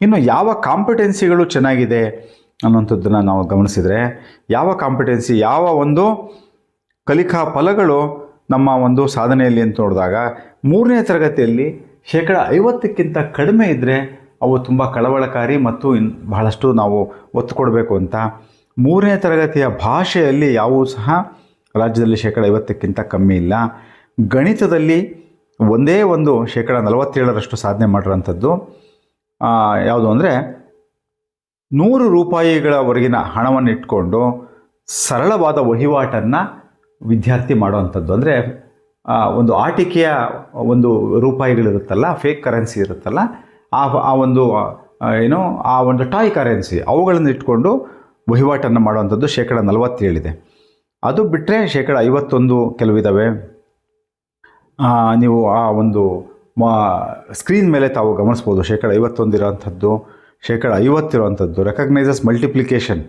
ಇನ್ನು ಯಾವ ಕಾಂಪಿಟೆನ್ಸಿಗಳು ಚೆನ್ನಾಗಿದೆ ಅನ್ನೋಂಥದ್ದನ್ನು ನಾವು ಗಮನಿಸಿದರೆ, ಯಾವ ಕಾಂಪಿಟೆನ್ಸಿ ಯಾವ ಒಂದು ಕಲಿಕಾ ಫಲಗಳು ನಮ್ಮ ಒಂದು ಸಾಧನೆಯಲ್ಲಿ ಅಂತ ನೋಡಿದಾಗ, ಮೂರನೇ ತರಗತಿಯಲ್ಲಿ ಶೇಕಡ ಐವತ್ತಕ್ಕಿಂತ ಕಡಿಮೆ ಇದ್ದರೆ ಅವು ತುಂಬ ಕಳವಳಕಾರಿ ಮತ್ತು ಇನ್ ಬಹಳಷ್ಟು ನಾವು ಒತ್ತು ಕೊಡಬೇಕು ಅಂತ. ಮೂರನೇ ತರಗತಿಯ ಭಾಷೆಯಲ್ಲಿ ಯಾವೂ ಸಹ ರಾಜ್ಯದಲ್ಲಿ ಶೇಕಡ ಐವತ್ತಕ್ಕಿಂತ ಕಮ್ಮಿ ಇಲ್ಲ. ಗಣಿತದಲ್ಲಿ ಒಂದೇ ಒಂದು ಶೇಕಡ ನಲವತ್ತೇಳರಷ್ಟು ಸಾಧನೆ ಮಾಡಿರೋಂಥದ್ದು ಯಾವುದು ಅಂದರೆ ನೂರು ರೂಪಾಯಿಗಳವರೆಗಿನ ಹಣವನ್ನು ಇಟ್ಕೊಂಡು ಸರಳವಾದ ವಹಿವಾಟನ್ನು ವಿದ್ಯಾರ್ಥಿ ಮಾಡುವಂಥದ್ದು. ಅಂದರೆ ಒಂದು ಆಟಿಕೆಯ ಒಂದು ರೂಪಾಯಿಗಳಿರುತ್ತಲ್ಲ ಫೇಕ್ ಕರೆನ್ಸಿ ಇರುತ್ತಲ್ಲ, ಆ ಆ ಒಂದು ಏನು, ಆ ಒಂದು ಟಾಯ್ ಕರೆನ್ಸಿ ಅವುಗಳನ್ನು ಇಟ್ಕೊಂಡು ವಹಿವಾಟನ್ನು ಮಾಡುವಂಥದ್ದು ಶೇಕಡ ನಲವತ್ತೇಳಿದೆ. ಅದು ಬಿಟ್ಟರೆ ಶೇಕಡ ಐವತ್ತೊಂದು ಕೆಲವಿದ್ದಾವೆ ನೀವು ಆ ಒಂದು ಸ್ಕ್ರೀನ್ ಮೇಲೆ ತಾವು ಗಮನಿಸ್ಬೋದು. ಶೇಕಡ ಐವತ್ತೊಂದು ಇರೋವಂಥದ್ದು, ಶೇಕಡ ಐವತ್ತಿರುವಂಥದ್ದು ರೆಕಗ್ನೈಸಸ್ ಮಲ್ಟಿಪ್ಲಿಕೇಶನ್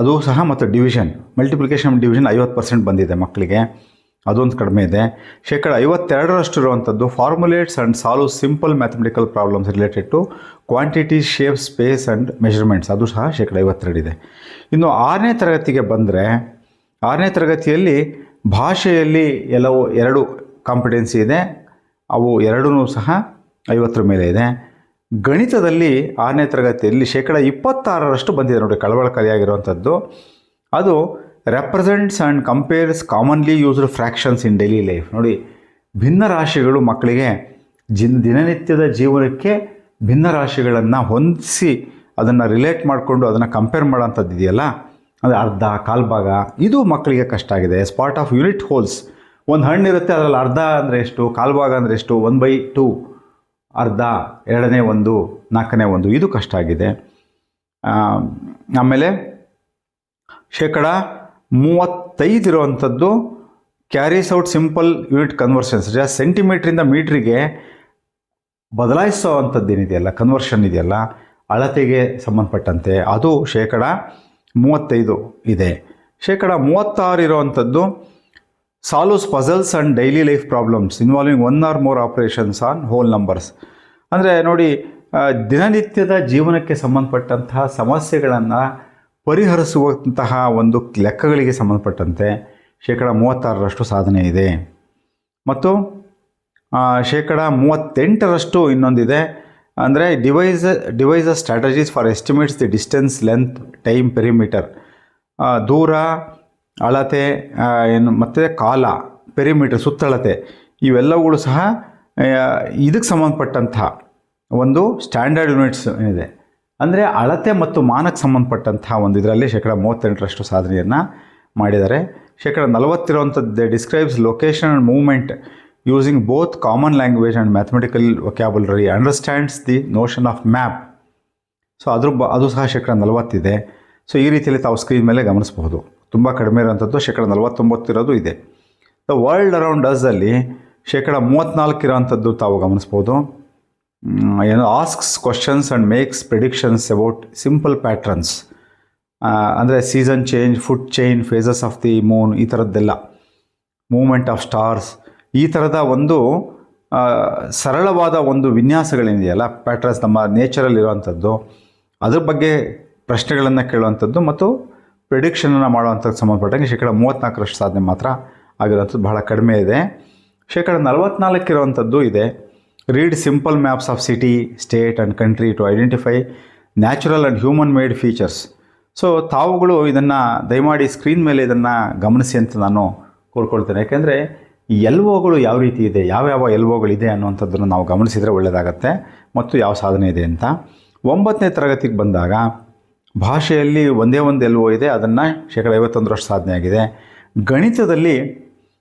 ಅದು ಸಹ ಮತ್ತು ಡಿವಿಷನ್ ಮಲ್ಟಿಪ್ಲಿಕೇಶನ್ ಡಿವಿಷನ್ ಐವತ್ತು ಪರ್ಸೆಂಟ್ ಬಂದಿದೆ ಮಕ್ಕಳಿಗೆ. ಅದೊಂದು ಕಡಿಮೆ ಇದೆ. ಶೇಕಡ ಐವತ್ತೆರಡರಷ್ಟು ಇರುವಂಥದ್ದು formulates and solve simple mathematical problems related to quantity shape space and measurements ಅದು ಸಹ ಶೇಕಡ ಐವತ್ತೆರಡಿದೆ ಇನ್ನು ಆರನೇ ತರಗತಿಗೆ ಬಂದರೆ, ಆರನೇ ತರಗತಿಯಲ್ಲಿ ಭಾಷೆಯಲ್ಲಿ ಎಲ್ಲವೂ ಎರಡು ಕಾಂಪಿಟೆನ್ಸಿ ಇದೆ. ಅವು ಎರಡೂ ಸಹ ಐವತ್ತರ ಮೇಲೆ ಇದೆ. ಗಣಿತದಲ್ಲಿ ಆರನೇ ತರಗತಿಯಲ್ಲಿ ಶೇಕಡ ಇಪ್ಪತ್ತಾರರಷ್ಟು ಬಂದಿದೆ ನೋಡಿ ಕಳವಳಕಾರಿಯಾಗಿರುವಂಥದ್ದು. ಅದು represents and compares commonly used fractions in daily life ನೋಡಿ, ಭಿನ್ನ ರಾಶಿಗಳು ಮಕ್ಕಳಿಗೆ ಜಿನ್ ದಿನನಿತ್ಯದ ಜೀವನಕ್ಕೆ ಭಿನ್ನ ರಾಶಿಗಳನ್ನು ಹೊಂದಿಸಿ ಅದನ್ನು ರಿಲೇಟ್ ಮಾಡಿಕೊಂಡು ಅದನ್ನು ಕಂಪೇರ್ ಮಾಡೋಂಥದ್ದು ಇದೆಯಲ್ಲ ಅಂದರೆ ಅರ್ಧ, ಕಾಲ್ಭಾಗ. ಇದು ಮಕ್ಕಳಿಗೆ ಕಷ್ಟ ಆಗಿದೆ. ಸ್ಪಾಟ್ ಆಫ್ ಯೂನಿಟ್ ಹೋಲ್ಸ್ ಒಂದು ಹಣ್ಣು ಇರುತ್ತೆ, ಅದರಲ್ಲಿ ಅರ್ಧ ಅಂದರೆ ಎಷ್ಟು, ಕಾಲು ಭಾಗ ಅಂದರೆ ಎಷ್ಟು? One by two. ಅರ್ಧ, ಎರಡನೇ ಒಂದು, ನಾಲ್ಕನೇ ಒಂದು. ಇದು ಕಷ್ಟ ಆಗಿದೆ. ಆಮೇಲೆ ಶೇಕಡ ಮೂವತ್ತೈದು ಇರುವಂಥದ್ದು carries out simple unit conversions. ಸೆಂಟಿಮೀಟ್ರಿಂದ ಮೀಟ್ರಿಗೆ ಬದಲಾಯಿಸೋ ಅಂಥದ್ದು ಏನಿದೆಯಲ್ಲ ಕನ್ವರ್ಷನ್ ಇದೆಯಲ್ಲ, ಅಳತೆಗೆ ಸಂಬಂಧಪಟ್ಟಂತೆ ಅದು ಶೇಕಡ ಮೂವತ್ತೈದು ಇದೆ. ಶೇಕಡ ಮೂವತ್ತಾರು ಇರುವಂಥದ್ದು solves puzzles and daily life problems involving one or more operations on whole numbers ಅಂದರೆ ನೋಡಿ ದಿನನಿತ್ಯದ ಜೀವನಕ್ಕೆ ಸಂಬಂಧಪಟ್ಟಂತಹ ಸಮಸ್ಯೆಗಳನ್ನು ಪರಿಹರಿಸುವಂತಹ ಒಂದು ಲೆಕ್ಕಗಳಿಗೆ ಸಂಬಂಧಪಟ್ಟಂತೆ ಶೇಕಡ ಮೂವತ್ತಾರರಷ್ಟು ಸಾಧನೆ ಇದೆ. ಮತ್ತು ಶೇಕಡ ಮೂವತ್ತೆಂಟರಷ್ಟು ಇನ್ನೊಂದಿದೆ. ಅಂದರೆ devise devise strategies for estimates the distance length time perimeter ದೂರ ಅಳತೆ ಏನು, ಮತ್ತು ಕಾಲ ಪೆರಿಮೀಟರ್ ಸುತ್ತಳತೆ, ಇವೆಲ್ಲವುಗಳು ಸಹ ಇದಕ್ಕೆ ಸಂಬಂಧಪಟ್ಟಂತಹ ಒಂದು ಸ್ಟ್ಯಾಂಡರ್ಡ್ ಯೂನಿಟ್ಸ್ ಏನಿದೆ ಅಂದರೆ ಅಳತೆ ಮತ್ತು ಮಾನಕ್ಕೆ ಸಂಬಂಧಪಟ್ಟಂತಹ ಒಂದು ಇದರಲ್ಲಿ ಶೇಕಡ ಮೂವತ್ತೆಂಟರಷ್ಟು ಸಾಧನೆಯನ್ನು ಮಾಡಿದ್ದಾರೆ. ಶೇಕಡ ನಲವತ್ತಿರುವಂಥದ್ದು describes location and movement using both common language and mathematical vocabulary understands the notion of map so ಅದ್ರ ಅದು ಸಹ ಶೇಕಡ ನಲವತ್ತಿದೆ. ಸೊ ಈ ರೀತಿಯಲ್ಲಿ ತಾವು ಸ್ಕ್ರೀನ್ ಮೇಲೆ ಗಮನಿಸಬಹುದು. ತುಂಬ ಕಡಿಮೆ ಇರೋಂಥದ್ದು ಶೇಕಡ ನಲವತ್ತೊಂಬತ್ತು ಇರೋದು ಇದೆ. ದ ವರ್ಲ್ಡ್ ಅರೌಂಡ್ ಅಸಲ್ಲಿ ಶೇಕಡ ಮೂವತ್ತ್ನಾಲ್ಕು ಇರೋವಂಥದ್ದು ತಾವು ಗಮನಿಸ್ಬೋದು. ಏನು asks questions and makes predictions about simple patterns ಅಂದರೆ season change food change phases of the moon ಈ ಥರದ್ದೆಲ್ಲ ಮೂಮೆಂಟ್ ಆಫ್ ಸ್ಟಾರ್ಸ್ ಈ ಥರದ ಒಂದು ಸರಳವಾದ ಒಂದು ವಿನ್ಯಾಸಗಳೇನಿದೆಯಲ್ಲ ಪ್ಯಾಟ್ರನ್ಸ್ ನಮ್ಮ ನೇಚರಲ್ಲಿ ಇರೋವಂಥದ್ದು ಅದ್ರ ಬಗ್ಗೆ ಪ್ರಶ್ನೆಗಳನ್ನು ಕೇಳುವಂಥದ್ದು ಮತ್ತು ಪ್ರಿಡಿಕ್ಷನನ್ನು ಮಾಡುವಂಥದ್ದು ಸಂಬಂಧಪಟ್ಟಂಗೆ ಶೇಕಡ ಮೂವತ್ತ್ನಾಲ್ಕರಷ್ಟು ಸಾಧನೆ ಮಾತ್ರ ಆಗಿರೋಂಥದ್ದು ಬಹಳ ಕಡಿಮೆ ಇದೆ. ಶೇಕಡ ನಲವತ್ತ್ನಾಲ್ಕಿರುವಂಥದ್ದು ಇದೆ. Read simple maps of city state and country to identify natural and human made features so ತಾವುಗಳು ಇದನ್ನು ದಯಮಾಡಿ ಸ್ಕ್ರೀನ್ ಮೇಲೆ ಇದನ್ನು ಗಮನಿಸಿ ಅಂತ ನಾನು ಕೋರ್ಕೊಳ್ತೇನೆ. ಯಾಕೆಂದರೆ ಈ ಎಲ್ವೋಗಳು ಯಾವ ರೀತಿ ಇದೆ, ಯಾವ್ಯಾವ ಎಲ್ವೋಗಳಿದೆ ಅನ್ನುವಂಥದ್ದನ್ನು ನಾವು ಗಮನಿಸಿದರೆ ಒಳ್ಳೆಯದಾಗತ್ತೆ ಮತ್ತು ಯಾವ ಸಾಧನೆ ಇದೆ ಅಂತ. ಒಂಬತ್ತನೇ ತರಗತಿಗೆ ಬಂದಾಗ ಭಾಷೆಯಲ್ಲಿ ಒಂದೇ ಒಂದು ಎಲ್ವೋ ಇದೆ, ಅದನ್ನು ಶೇಕಡ ಐವತ್ತೊಂದರಷ್ಟು ಸಾಧನೆ ಆಗಿದೆ. ಗಣಿತದಲ್ಲಿ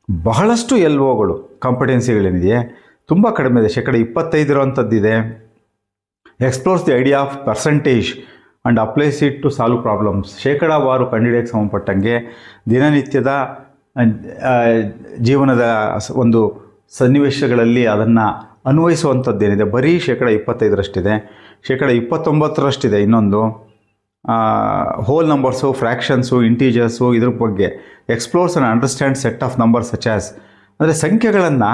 ಬಹಳಷ್ಟು ಎಲ್ವೋಗಳು ಕಾಂಪಿಟೆನ್ಸಿಗಳೇನಿದೆಯೇ ತುಂಬ ಕಡಿಮೆ ಇದೆ. ಶೇಕಡ ಇಪ್ಪತ್ತೈದಿರುವಂಥದ್ದಿದೆ explores the idea of percentage and applies it to solve problems ಶೇಕಡಾವಾರು ಕಂಡುಹಿಡಿಯೋಕ್ಕೆ ಸಂಬಂಧಪಟ್ಟಂಗೆ ದಿನನಿತ್ಯದ ಜೀವನದ ಒಂದು ಸನ್ನಿವೇಶಗಳಲ್ಲಿ ಅದನ್ನು ಅನ್ವಯಿಸುವಂಥದ್ದೇನಿದೆ. ಬರೀ ಶೇಕಡ ಇಪ್ಪತ್ತೈದರಷ್ಟಿದೆ ಶೇಕಡ ಇಪ್ಪತ್ತೊಂಬತ್ತರಷ್ಟಿದೆ ಇನ್ನೊಂದು. ಹೋಲ್ ನಂಬರ್ಸು ಫ್ರ್ಯಾಕ್ಷನ್ಸು ಇಂಟೀಜರ್ಸು ಇದ್ರ ಬಗ್ಗೆ explores and understand set of numbers such as ಅಂದರೆ ಸಂಖ್ಯೆಗಳನ್ನು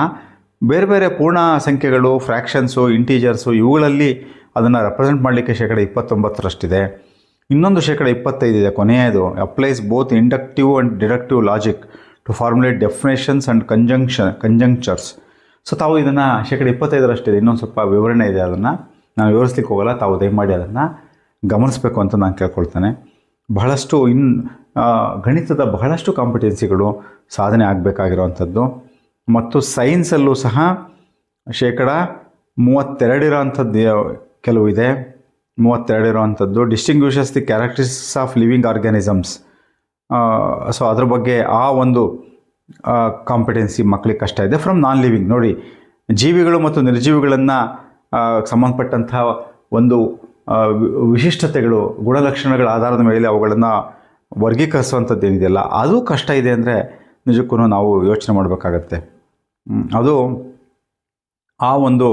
ಬೇರೆ ಬೇರೆ ಪೂರ್ಣ ಸಂಖ್ಯೆಗಳು ಫ್ರ್ಯಾಕ್ಷನ್ಸು ಇಂಟೀಜರ್ಸು ಇವುಗಳಲ್ಲಿ ಅದನ್ನು ರೆಪ್ರೆಸೆಂಟ್ ಮಾಡಲಿಕ್ಕೆ ಶೇಕಡ ಇಪ್ಪತ್ತೊಂಬತ್ತರಷ್ಟಿದೆ. ಇನ್ನೊಂದು ಶೇಕಡ ಇಪ್ಪತ್ತೈದಿದೆ, ಕೊನೆಯದು. Applies both inductive and deductive logic to formulate definitions and conjunction conjectures so ತಾವು ಇದನ್ನು ಶೇಕಡ ಇಪ್ಪತ್ತೈದರಷ್ಟಿದೆ. ಇನ್ನೊಂದು ಸ್ವಲ್ಪ ವಿವರಣೆ ಇದೆ ಅದನ್ನು. ನಾನು ವಿವರಿಸ್ಲಿಕ್ಕೆ ಹೋಗಲ್ಲ, ತಾವು ದಯಮಾಡಿ ಅದನ್ನು ಗಮನಿಸಬೇಕು ಅಂತ ನಾನು ಕೇಳ್ಕೊಳ್ತೇನೆ. ಬಹಳಷ್ಟು ಇನ್ ಗಣಿತದ ಬಹಳಷ್ಟು ಕಾಂಪಿಟೆನ್ಸಿಗಳು ಸಾಧನೆ ಆಗಬೇಕಾಗಿರೋವಂಥದ್ದು. ಮತ್ತು ಸೈನ್ಸಲ್ಲೂ ಸಹ ಶೇಕಡ ಮೂವತ್ತೆರಡಿರೋವಂಥದ್ದು ಕೆಲವು ಇದೆ. ಮೂವತ್ತೆರಡಿರೋವಂಥದ್ದು distinguishes the characteristics of living organisms so ಅದ್ರ ಬಗ್ಗೆ ಆ ಒಂದು ಕಾಂಪಿಟೆನ್ಸಿ ಮಕ್ಕಳಿಗೆ ಕಷ್ಟ ಇದೆ. ಫ್ರಮ್ ನಾನ್ ಲಿವಿಂಗ್ ನೋಡಿ, ಜೀವಿಗಳು ಮತ್ತು ನಿರ್ಜೀವಿಗಳನ್ನು ಸಂಬಂಧಪಟ್ಟಂಥ ಒಂದು ವಿಶಿಷ್ಟತೆಗಳು, ಗುಣಲಕ್ಷಣಗಳ ಆಧಾರದ ಮೇಲೆ ಅವುಗಳನ್ನು ವರ್ಗೀಕರಿಸುವಂಥದ್ದು ಏನಿದೆಯಲ್ಲ, ಅದು ಕಷ್ಟ ಇದೆ ಅಂದರೆ ನಿಜಕ್ಕೂ ನಾವು ಯೋಚನೆ ಮಾಡಬೇಕಾಗತ್ತೆ. ಅದು ಆ ಒಂದು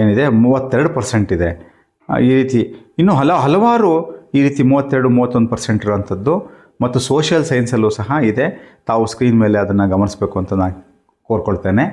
ಏನಿದೆ, ಮೂವತ್ತೆರಡು ಪರ್ಸೆಂಟ್ ಇದೆ. ಈ ರೀತಿ, ಇನ್ನು ಹಲ, ಹಲವಾರು ಈ ರೀತಿ ಮೂವತ್ತೆರಡು, ಮೂವತ್ತೊಂದು ಪರ್ಸೆಂಟ್ ಇರುವಂಥದ್ದು ಮತ್ತು ಸೋಷಿಯಲ್ ಸೈನ್ಸಲ್ಲೂ ಸಹ ಇದೆ. ತಾವು ಸ್ಕ್ರೀನ್ ಮೇಲೆ ಅದನ್ನು ಗಮನಿಸಬೇಕು ಅಂತ ನಾನು ಕೋರ್ಕೊಳ್ತೇನೆ.